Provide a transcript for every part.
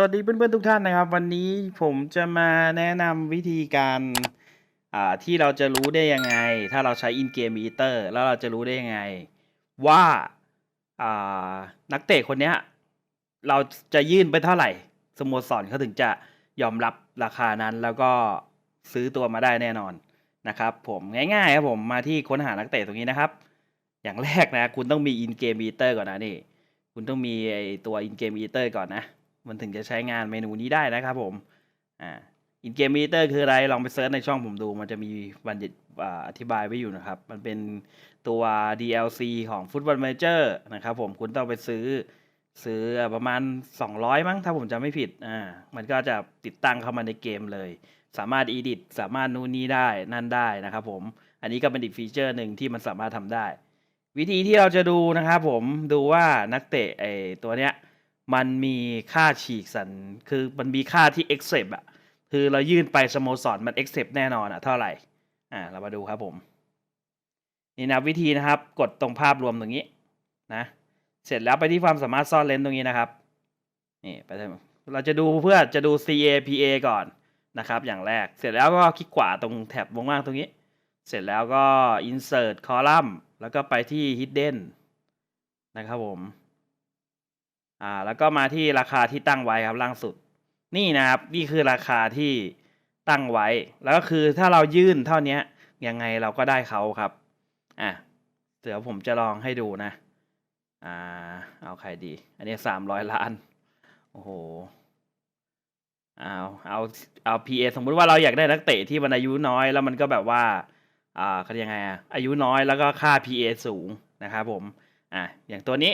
สวัสดีเพื่อนๆทุกท่านนะครับ วันนี้ผมจะมาแนะนำวิธีการที่เราจะรู้ได้ยังไง ถ้าเราใช้ in game meter แล้วเราจะรู้ได้ยังไง ว่าานักเตะคนเนี้ยเราจะยื่นไปเท่าไหร่สโมสรเขาถึงจะยอมรับราคานั้นแล้วก็ซื้อตัวมาได้แน่นอนนะครับ ผมง่ายๆครับผมมาที่ค้นหานักเตะตรงนี้นะครับ อย่างแรกนะคุณต้องมี in game meter ก่อนนะนี่ คุณต้องมีไอตัว in game meter ก่อนนะ มันถึงจะใช้งานเมนูนี้ได้นะครับผมอ่า in game meter คืออะไร ลองไปเซิร์ชในช่องผมดู มันจะมีบันทึกอ่าอธิบายไว้อยู่นะครับ มันเป็นตัว DLC ของ Football Manager นะครับผมคุณต้องไปซื้อซื้อประมาณ 200 มั้งถ้าผมจำไม่ผิดอ่ามันก็จะติดตั้งเข้ามาในเกมเลย สามารถ edit สามารถนู่นนี่ได้นั่นได้นะครับผม อันนี้ก็เป็นอีกฟีเจอร์หนึ่งที่มันสามารถทำได้ วิธีที่เราจะดูนะครับผมดูว่านักเตะไอตัวเนี้ย มันมีค่าฉีกสันคือมันมีค่าที่ accept อะคือเรายื่นไปสโมสรมัน accept แน่นอนอะเท่าไหร่อ่าเรามาดูครับผมนี่นะวิธีนะครับ กดตรงภาพรวมตรงนี้นะเสร็จแล้วไปที่ความสามารถซ่อนเลนส์ตรงนี้นะครับนี่ไปเลยเราจะดูเพื่อจะดู CAPA ก่อนนะครับ อย่างแรกเสร็จแล้วก็คลิกขวาตรงแท็บวงว่างตรงนี้ เสร็จแล้วก็ insert column แล้วก็ไปที่ hidden นะครับผม อ่าแล้วก็มาที่ราคาที่ตั้งไว้ครับล่างสุด นี่นะครับนี่คือราคาที่ตั้งไว้ แล้วก็คือถ้าเรายื่นเท่าเนี้ยยังไงเราก็ได้เขาครับอะเดี๋ยวผมจะลองให้ดูนะอ่าเอาใครดี อันนี้สามร้อยล้านโอ้โหเอาเอาเอา PA สมมุติว่าเราอยากได้นักเตะที่มันอายุน้อย แล้วมันก็แบบว่าอ่าเขาเรียกไงอะอายุน้อยแล้วก็ค่า PA สูงนะครับผมอะอย่างตัวนี้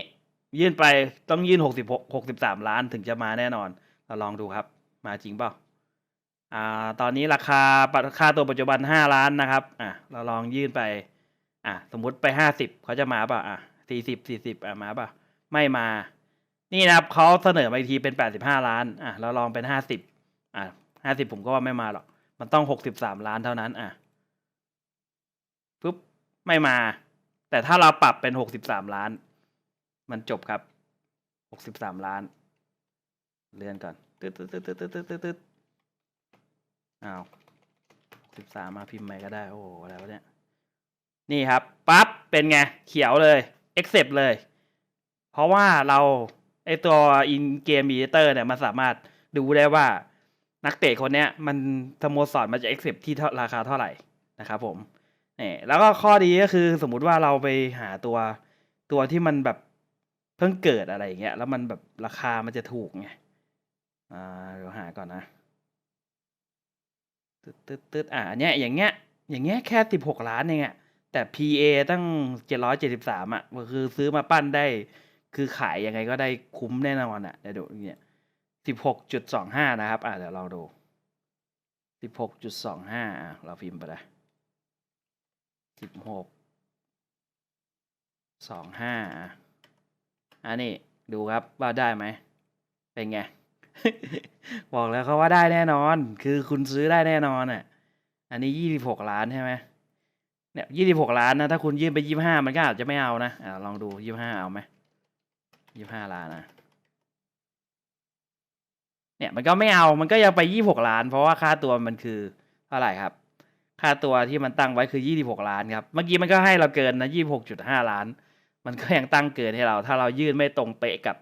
ยื่นไปต้องยื่นหกสิบหกสิบสามล้านถึงจะมาแน่นอน เราลองดูครับ มาจริงเปล่าอ่า ตอนนี้ราคาค่าตัวปัจจุบันห้าล้านนะครับ อะ เราลองยื่นไป อะ สมมุติไปห้าสิบเขาจะมาเปล่าอะสี่สิบสี่สิบอะมาเปล่าไม่มา นี่นะครับเขาเสนอมาอีกทีเป็นแปดสิบห้าล้าน อะ เราลองเป็นห้าสิบอะห้าสิบผมก็ว่าไม่มาหรอก มันต้องหกสิบสามล้านเท่านั้น อะปุ๊บไม่มา แต่ถ้าเราปรับเป็นหกสิบสามล้าน มันจบครับหกสิบสามล้าน เลื่อนก่อนตึ๊ดตึ๊ดตึ๊ดตึ๊ดตึ๊ดตึ๊ดตึ๊ดตึ๊ดอ้าวสิบสามมาพิมพ์ใหม่ก็ได้ โอ้โห อะไรวะเนี่ย นี่ครับ ปั๊บ เป็นไง เขียวเลย accept เลย เพราะว่าเรา ไอตัว in game editor เนี่ย มันสามารถดูได้ว่านักเตะคนเนี้ย มันสโมสรมันจะ accept ที่เท่ราคาเท่าไหร่นะครับผมนี่แล้วก็ข้อดีก็คือสมมุติว่าเราไปหาตัวตัวที่มันแบบ เพิ่งเกิดอะไรอย่างเงี้ยแล้วมันแบบราคามันจะถูกไงอ่าเดี๋ยวหาก่อนนะตึ๊ดตึ๊ดตึ๊ดอ่าเนี้ยอย่างเงี้ยอย่างเงี้ยแค่สิบหกล้านเองอะแต่ PA ตั้งเจ็ดร้อยเจ็ดสิบสามอะก็คือซื้อมาปั้นได้ คือขายยังไงก็ได้คุ้มแน่นอนอะเดี๋ยวดูเนี่ยสิบหกจุดสองห้านะครับ อ่าเดี๋ยวลองดูสิบหกจุดสองห้าอะเราพิมพ์ไปลยสิบหกสองห้าอะ อันนี้ดูครับว่าได้ไหมเป็นไง บอกแล้วเขาว่าได้แน่นอน คือคุณซื้อได้แน่นอนอะ อันนี้ยี่สิบหกล้านใช่ไหมเนี่ยยี่สิบหกล้านนะ ถ้าคุณยื่นไปยี่ห้ามันก็อาจจะไม่เอานะอ่าลองดูยี่ห้าเอาไหมยี่ห้าล้านนะเนี่ยมันก็ไม่เอา มันก็ยังไปยี่หกล้าน เพราะว่าค่าตัวมันคือเท่าไหร่ครับ ค่าตัวที่มันตั้งไว้คือยี่สิบหกล้านครับ เมื่อกี้มันก็ให้เราเกินนะยี่หกจุดห้าล้าน มันก็ยังตั้งเกินให้เรา ถ้าเรายื่นไม่ตรงเป๊ะกับ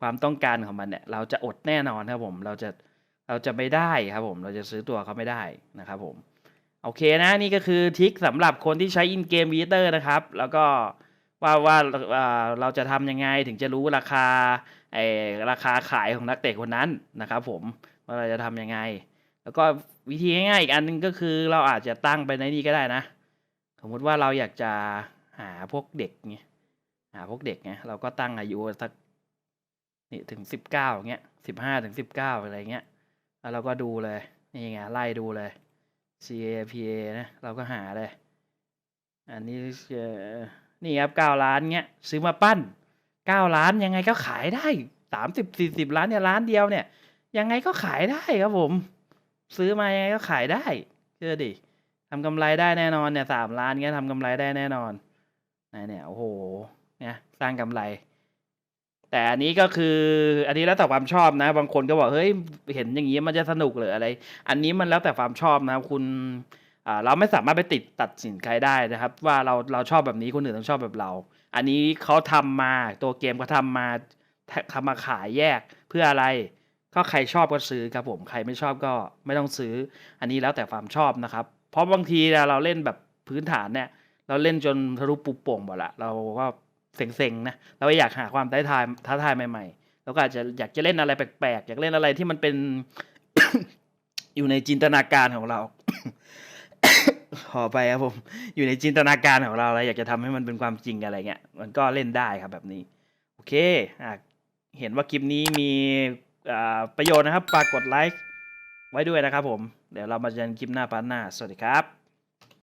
ความต้องการของมันเนี่ย เราจะอดแน่นอนครับผม เราจะเราจะไม่ได้ครับผม เราจะซื้อตัวเขาไม่ได้นะครับผม โอเคนะนี่ก็คือทิคสำหรับคนที่ใช้ in game visitor นะครับ แล้วก็ว่าว่าวาเราจะทำยังไงถึงจะรู้ราคาไอราคาขายของนักเตะคนนั้นนะครับผมว่าเราจะทำยังไง แล้วก็วิธีง่ายๆอีกอันหนึงก็คือเราอาจจะตั้งไปในนี้ก็ได้นะ สมมติว่าเราอยากจะหาพวกเด็กเงี้ย พวกเด็กไงเราก็ตั้งอายุสักนี่ถึงสิบเก้าเงี้ยสิบห้าถึงสิบเก้าอะไรเงี้ยแล้วเราก็ดูเลยนี่ไงไล่ดูเลย CAPA นะ เราก็หาเลย อันนี้นี่ครับเก้าล้านเงี้ยซื้อมาปั้นเก้าล้านยังไงก็ขายได้สามสิบสี่สิบล้านเนี่ยล้านเดียวเนี่ย ยังไงก็ขายได้ครับผม ซื้อมายังไงก็ขายได้เชื่อดิทำกำไรได้แน่นอนเนี่ยสามล้านเงี้ยทำกำไรได้แน่นอนไหนเนี่ยโอ้โห นี่ยสร้างกำไร แต่อันนี้ก็คือ อันนี้แล้วแต่ความชอบนะ บางคนก็บอกเฮ้ยเห็นอย่างนี้มันจะสนุกหรืออะไร อันนี้มันแล้วแต่ความชอบนะครับคุณเราไม่สามารถไปติดตัดสินใครได้นะครับ ว่าเราเราชอบแบบนี้คนอื่นต้องชอบแบบเรา อันนี้เขาทำมาตัวเกมเขาทำมาทำมาขายแยกเพื่ออะไรก็ใครชอบก็ซื้อครับผมใครไม่ชอบก็ไม่ต้องซื้อ อันนี้แล้วแต่ความชอบนะครับ เพราะบางทีเราเล่นแบบพื้นฐานเนี่ย เราเล่นจนทะลุปุโป่งหมดละเราก็ เซ็งๆนะเราอยากหาความท้าทายท้าทายใหม่ๆแล้วก็อาจจะอยากจะเล่นอะไรแปลกๆอยากเล่นอะไรที่มันเป็น อยู่ในจินตนาการของเราขอไปครับผม อยู่ในจินตนาการของเราแล้วอยากจะทำให้มันเป็นความจริงอะไรเงี้ย มันก็เล่นได้ครับแบบนี้ โอเคอะเห็นว่าคลิปนี้มีประโยชน์นะครับฝากกดไลค์ไว้ด้วยนะครับผม เดี๋ยวเรามาเจอกันคลิปหน้าพาร์ทหน้า สวัสดีครับ